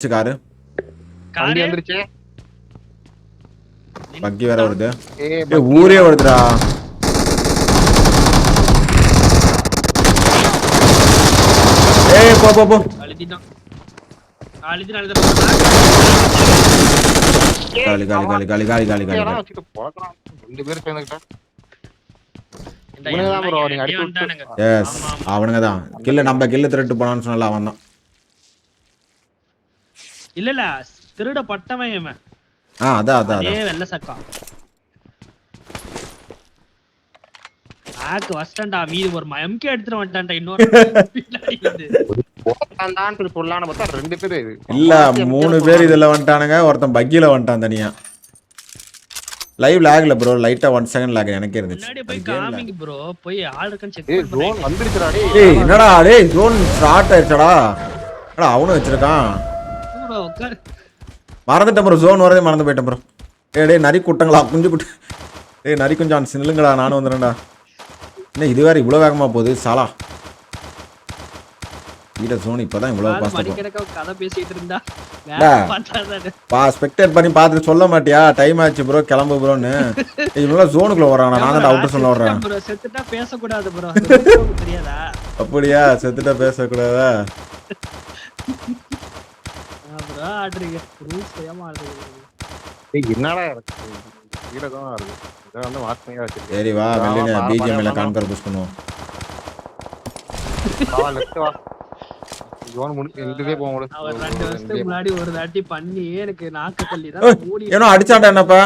Car. வண்டி car? வந்துருச்சு. பக்கி வேற வருது. ஏய் ஊரே வருதுடா. ஏய் போ போ போ. அழுதிட்டான் காலி காலி காலி காலி காலி காலி காலி. ரெண்டு ஆமா, ஆமா. அவனுங்க தான் கில்ல நம்ம கில்ல திருட்டு போனான்னு சொன்னால அவன் தான் இல்ல இல்ல திருட பட்டவன் இவன். ஆ அதான் அதான் அதே. வெள்ள சக்கா ஆக்கு வஸ்டன்டா மீது ஒரு எம்கே எடுத்துட்டு வந்துட்டான்டா இன்னொரு ரெண்டு பேரு இது. இல்ல மூணு பேர் இதுல வந்துட்டானுங்க ஒருத்தன் பக்கில வந்துட்டான் தனியா. லைவ் லாக்ல ப்ரோ லைட்டா ஒன் செகண்ட் லாக் எனக்கே முன்னாடி இருந்துச்சு போய் game lag. காமிங்க ப்ரோ போய் ஆள் இருக்கான்னு செக் ஏய் பண்ணி. drone வந்துருச்சுடா டேய். ஏய் என்னடா டேய் ஜோன் ஸ்டார்ட் ஆயிடுச்சடா என்னடா அவனும் வச்சிருக்கான். மறந்துட்டேன் ப்ரோ ஜோன் வரதே மறந்து போயிட்டேன் ப்ரோ ஏய் டேய் நரி குட்டங்களா? குஞ்சு குட்டு ஏய் நரி குஞ்சான் சின்னுங்கடா நானும் வந்துடுறேன்டா. என்ன இது வேற இவ்வளோ வேகமா போகுது? சாலா. வீட ஜோன் இப்பதான் இவ்வளோ டா. பார்த்தாதானே. பா ஸ்பெக்டேட் பண்ணி பார்த்துட்டு சொல்ல மாட்டியா? டைம் ஆச்சு ப்ரோ கிளம்பு ப்ரோன்னு இவங்கள ஜோனுக்குள்ள வர்றாங்க நான் தான் அவுட்டர் சொல்ல வர்றேன். செத்துட்டா பேசக்கூடாது ப்ரோ தெரியாதா? அப்படியா? செத்துட்டா பேசக்கூடாதா? ஆடுறீங்க ரூல்ஸ் ஏமா ஆடுறீங்க என்னடா இருக்கு? கீழே தான் இருக்கு. இதை வந்து வாசனையா வச்சிருக்கு. சரி வா வா, வெள்ளின வா, பிஜிஎம் வா, எல்லாம் வா. கான்கர் புஷ் பண்ணுவோம் வா, left வா. zone முடி- எங்களுதே போக முடியாது. அவர் ரெண்டு வருஷத்துக்கு எங்களுதே முன்னாடி ஒரு தாட்டி பண்ணி எனக்கு நாக்கு தள்ளி ஏய், தான் மூடி ஏனோ அடிச்சான்டா என்னப்பா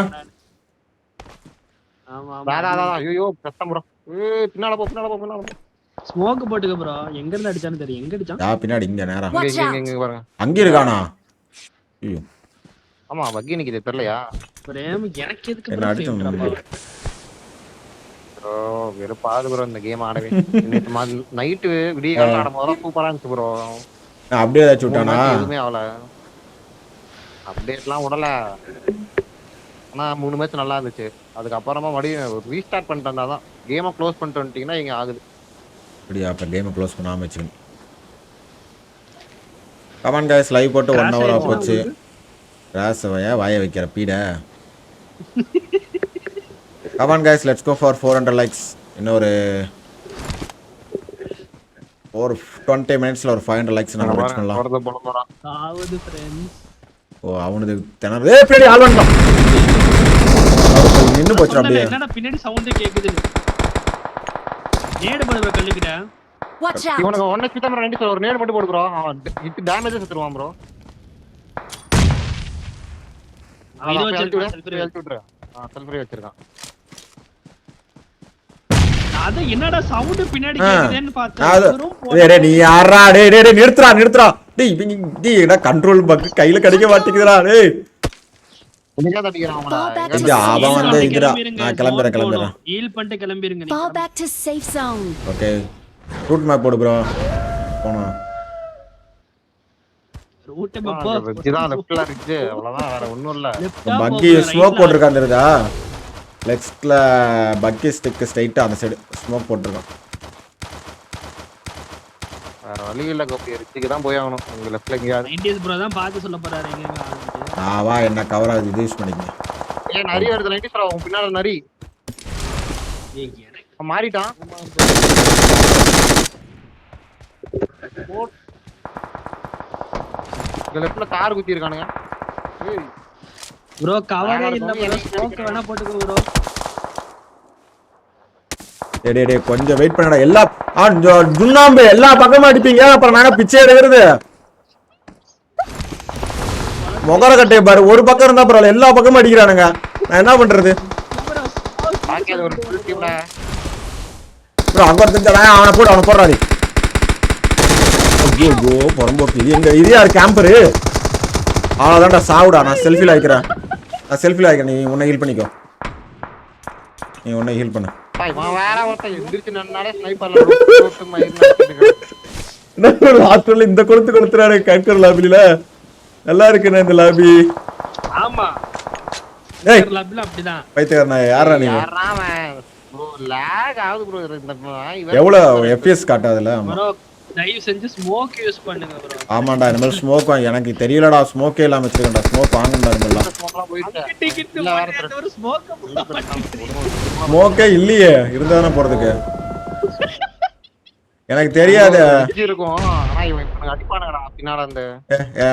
ஆமா வா, வா. ஐயோ, கஷ்டம் bro. ஏய், பின்னால போ, பின்னால போ, பின்னால போ. ஸ்மோக் போட்டுக்க ப்ரோ எங்க இருந்து அடிச்சான்னு தெரியும் எங்க அடிச்சான் யா பின்னாடி இங்க நேரா இங்க, இங்க, பாருங்க. அங்க இருக்கானா ஆமா வக்கி நிக்குது தெரியலையா? பிரேம் எனக்கு எதுக்கு என்ன drop? ப்ரோ வெறுப்பாது ப்ரோ இந்த கேம் ஆடவே. நேற்று நைட்டு விடிய காலம் ஆடும் போதெல்லாம் சூப்பரா இருந்துச்சு ப்ரோ. நான் அப்படியே ஏதாச்சும் விட்டானா? எதுவுமே ஆகல. அப்டேட்லாம் விடல. ஆனா மூணு மேட்ச் நல்லா இருந்துச்சு. அதுக்கப்புறமா மறுபடியும் ரீஸ்டார்ட் பண்ணிட்டு வந்தா தான் கேமை க்ளோஸ் பண்ணிட்டு வந்துட்டீங்கன்னா இங்க ஆகுது. அப்படியா அப்ப கேமை க்ளோஸ் பண்ணாம வச்சுக்கணும். கமான் கைஸ் லைவ் போட்டு ஒன் ஹவர் ஆயிடுச்சு. போச்சு. ராச வய வைக்கிற பீட? Come on guys let's go for four hundred likes இன்னொரு ஒரு டுவெண்ட்டி மினிட்ஸ்ல ஒரு ஃபைவ் ஹண்ட்ரட் லைக்ஸ் நம்ம ரீச் பண்ணலாம் ஓ அவனுக்கு திணறு. ஏய் பின்னாடி ஆள் வந்துட்டான் நின்னு போச்சு அப்படியே. என்னடா பின்னாடி சவுண்ட் கேக்குது நேடு ப்ரோ கல்லுக்கிட்ட? Watch out! இவனுக்கு ஒன்னு சுத்தம் ரெண்டு ஒரு நேர் மட்டும் போடு ப்ரோ அவன் டேமேஜ் செத்துருவான் ப்ரோ இது வச்சிருக்கான். அதான் என்னடா சவுண்ட் பின்னாடி. கேக்குதேன்னு அது டேய், நீ யாரா டேய் டேய் டேய் நிறுத்துறா நிறுத்துறா டேய் இவங்க டேய் என்ன கண்ட்ரோல் பக் கையில கிடைக்க மாட்டேங்குதுடா டேய். safe zone. Okay route map போடு ப்ரோ போனோம் ரூட் வெஜ்ஜுதான் லெஃப்ட்ல இருக்கு. அவ்வளவுதான் வேற ஒண்ணும் இல்ல. பக்கி ஸ்மோக் போட்டிருக்கான் தெரியுதா? லெக்ஸ்ட்ல பக்கி ஸ்டிக் ஸ்ட்ரைட்டா அந்த சைடு ஸ்மோக் போட்டிருக்கான். வேற வழி இல்ல கோபி. ரிச்சுக்கு தான் போய் ஆகணும். உங்க லெஃப்ட்ல ப்ரோ தான் சொல்ல போறாரு எங்க. ஆ வா என்ன கவர் ஆகுது இது யூஸ் பண்ணிக்கங்க. நரி வருது நைன்டி சார் உன் பின்னால நரி. மாறிட்டான். லெஃப்ட்ல கார் குத்தி இருக்கானுங்க ப்ரோ கவரே இல்ல ப்ரோ ஸ்மோக் வேணா போட்டுக்கோ ப்ரோ டேய் டேய் கொஞ்சம் வெயிட் பண்ணுடா. எல்லா ஆ ஜுண்ணாம்பு எல்லா பக்கமும் அடிப்பீங்க. அப்புறம் நாங்க பிச்சை எடுக்கிறது? முகர கட்டையை பாரு. ஒரு பக்கம் இருந்தா பரவாயில்ல. எல்லா பக்கமும் அடிக்கிறானுங்க. நான் என்ன பண்றது? பாக்கி அது ஒரு ஃபுல் டீம்ல ப்ரோ அங்க ஒருத்தன் அவனை போடு அவனை போடுறாரு ஐயோ புறம்போக்கு. இது எங்க இது யார் கேம்பரு அவ்வளோதான்டா சாவுடா. நான் செல்ஃபியில் நான் செல்ஃபியில் ஆயிக்கிறேன். நீ உன்னை ஹீல் பண்ணிக்கோ. நீ உன்னை ஹீல் பண்ணு. லாஸ்ட்ல இந்த கொளுத்து கொளுத்துறாரு கண்கர் லாபில நல்லா இருக்குண்ணே இந்த லாபி ஆமா. ஏய். லப்ல அப்படிதான். பைத்தியக்காரனா யாரா நீ? யாரா அவன்? ப்ரோ லாக் ஆகுது ப்ரோ இந்த இவன் எவ்வளோ எஃப்பிஎஸ் காட்டாதுல தயவு செஞ்சு ஸ்மோக் யூஸ் பண்ணுங்க ப்ரோ ஆமாண்டா இந்த மாதிரி ஸ்மோக் எனக்கு தெரியலடா ஸ்மோக்கே இல்லாம வச்சிருக்கேன்டா ஸ்மோக் வாங்கண்டா இந்த மாதிரிலாம் ஸ்மோக்லாம். ஒரு ஸ்மோக் ஸ்மோக்கே இல்லையே இருந்தா தானே போறதுக்கு. எனக்கு தெரியாது. இருக்கும். ஆனா இவன் அடிப்பானுங்கடா பின்னால அந்த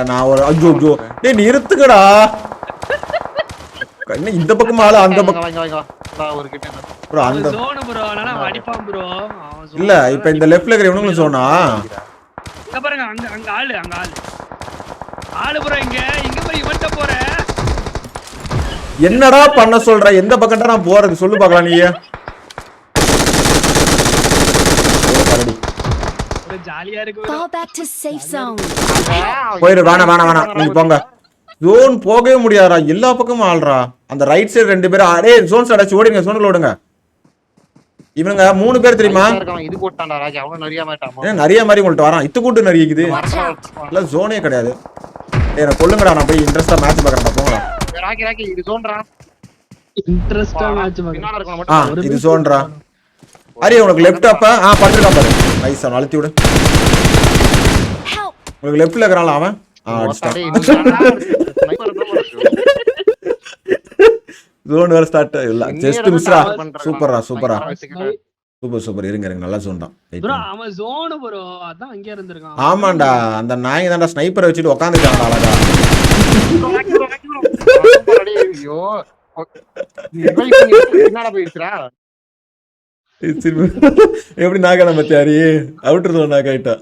நான் ஒரு அஜோ அஜோ டேய் நிறுத்துக்கடா என்ன இந்த பக்கம் ஆளு அந்த பக்கம். வாங்க வாங்க வாங்க. ஒரு கிட்ட ப்ரோ அந்த ஜோன் ப்ரோ ஆனா அவன் அடிப்பான் ப்ரோ இல்ல இப்ப இந்த லெஃப்ட்ல இருக்கிற இவனுங்களும் சொன்னா இங்க பாருங்க அங்க அங்க ஆளு அங்க ஆளு. ஆளு ப்ரோ இங்க. இங்க போய் இவன்ட்ட போற. என்னடா பண்ண சொல்ற? எந்த பக்கம்டா நான் போறது? சொல்லு பார்க்கலாம் நீ ஒரு ஜாலியா இருக்கு. போயிரு வேணாம் வேணாம் வேணாம் நீங்க போங்க. ஜோன் போகவே முடியாதுடா. எல்லா பக்கமும் ஆள்றா. அந்த ரைட் சைடு ரெண்டு பேரும் அடே ஜோன் அடைச்சு ஓடுங்க ஜோனுக்குள்ள ஓடுங்க. இவனுங்க மூணு பேர் தெரியுமா? இது போட்டான்டா ராஜா. அவனும் நிறைய மாட்டான் ஏன் நிறைய மாதிரி உங்கள்ட்ட வரான். இத்து கூட்டு நிறைய இருக்குது Watch out. இல்ல ஜோனே கிடையாது. ஏய் நான் கொல்லுங்கடா. நான் போய் இன்ட்ரெஸ்டா மேட்ச் பார்க்கறேன். போங்கடா. ராக்கி ராக்கி இது தோன்றா இன்ட்ரெஸ்டா மேட்ச் இருக்கணும் ஆ இது ஜோன்டா. அரி உனக்கு லெஃப்ட் அப்ப ஆ படுத்துருக்கான் பாரு நைஸ் அவன் அழுத்தி விடு! உனக்கு லெஃப்ட்ல இருக்கிறான் அவன்? ஆ அடிச்சிட்டான் ஒத்தாடி, இன்னும் தான்டா இருக்கு. sniper தான் இருக்கு. ஜோன் வேற ஸ்டார்ட் இல்ல ஜஸ்ட் மிஸ்ரா. சூப்பரா சூப்பரா. சூப்பர் சூப்பர் இருங்க இருங்க நல்லா ஜோன் தான். அவன் ஜோன் ப்ரோ அதான் அங்க இருந்திருக்கான் ஆமாண்டா அந்த நாய் தான்டா ஸ்னைப்பரை வச்சுட்டு உட்காந்துருக்காங்க அழகா ஐயோ. போயிடுச்சுடா. திரும்பி எப்படி நாகான மத்தியாரி அவுட்டர் ஜோன் நாக் ஆயிட்டா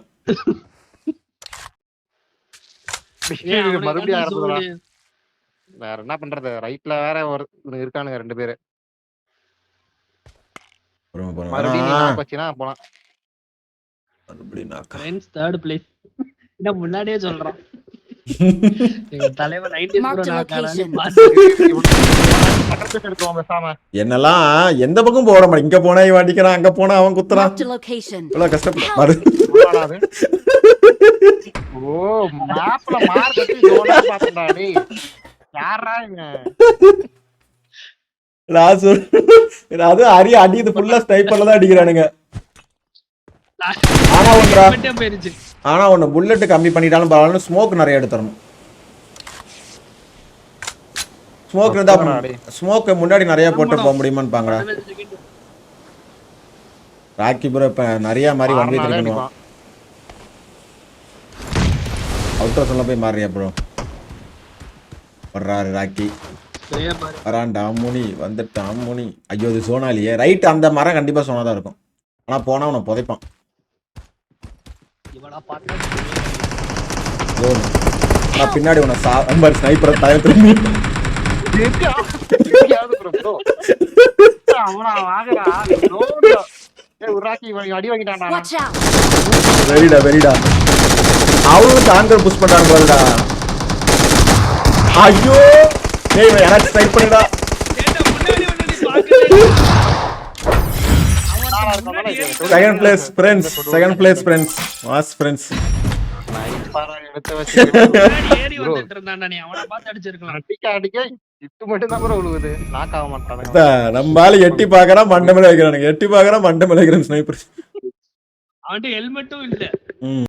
ஏய், அவனுக்கு மறுபடியும். வேற என்ன பண்றது ரைட்ல வேற ஒரு இருக்கானுங்க ரெண்டு பேரு பொறுமை, பொறுமை. மறுபடியும் நீ ஆ, knock வச்சீன்னா போலாம் மறுபடியும் knock. Friends third place. என்ன முன்னாடியே சொல்றான் எங்க தலைவன் 90s Mark bro the நான் காணான்னு location. பார்த்து. பக்கத்துக்கு எடுத்துவோம் பேசாம என்னெல்லாம் எந்த பக்கம் போட மாட்டேன் இங்க போனா இவன் அடிக்கிறான் அங்க போனா அவன் குத்துறான் Marked a location. இவ்வளவு கஷ்டப்பட்டு மறு என்னடா அது? ஓ மேப்ல மார்க் வச்சு ஜோனா பாத்தடா டேய் யாரா நான் அது அரி அடிக்குது ஃபுல்லா ஸ்னைப்பர்ல தான் அடிக்கிறானுங்க. ஆனா ஒன்றா? ஆனா புல்லட் கம்மி பண்ணிட்டாலும் பரவாயில்ல ஸ்மோக் நிறைய எடுத்துறணும் ஸ்மோக் இருந்தா ஸ்மோக் முன்னாடி நிறைய போட்டு போக முடியுமான்னு பாங்கடா ராக்கி ப்ரோ இப்ப நிறைய மாதிரி பண்ணுவான் அடிப்பான். அவுட்டர் சொல்ல போய் மாறியா ப்ரோ வர்றாரு ராக்கி. வரான்டா முனி வந்துட்டான் முனி. ஐயோ இது சோனாலியே. ரைட் அந்த மரம் கண்டிப்பா சோனா தான் இருக்கும். ஆனா போனா அவனை புதைப்பான். நான் பின்னாடி உன சா மாதிரி ஸ்னைப்பரை தயம் திரும்பி! வெரிடா வெரிடா அவனும் தாங்க புஷ் பண்றாங்க பாருடா ஐயோ! டேய் இவன் யாராச்சும் ஸ்னைப் பண்ணுடா. Second place friends second place friends mass friends Nice பாரா, எடுத்து வச்சு முன்னாடி ஏறி வந்துட்டு இருந்தான்டா நீ அவனை பார்த்து அடிச்சிருக்கலாம் அடிக்க அடிக்க இட்டு மட்டும் தான் கூட விழுவுது நாக் ஆக மாட்டானுங்க. நம்ம ஆளு எட்டி பாக்குறான் மண்டை மேல வைக்கிறானுங்க. எட்டி பாக்குறான் மண்டை மேல வைக்கிறான் ஸ்னைப்பர் அவன்கிட்ட ஹெல்மெட்டும் இல்ல.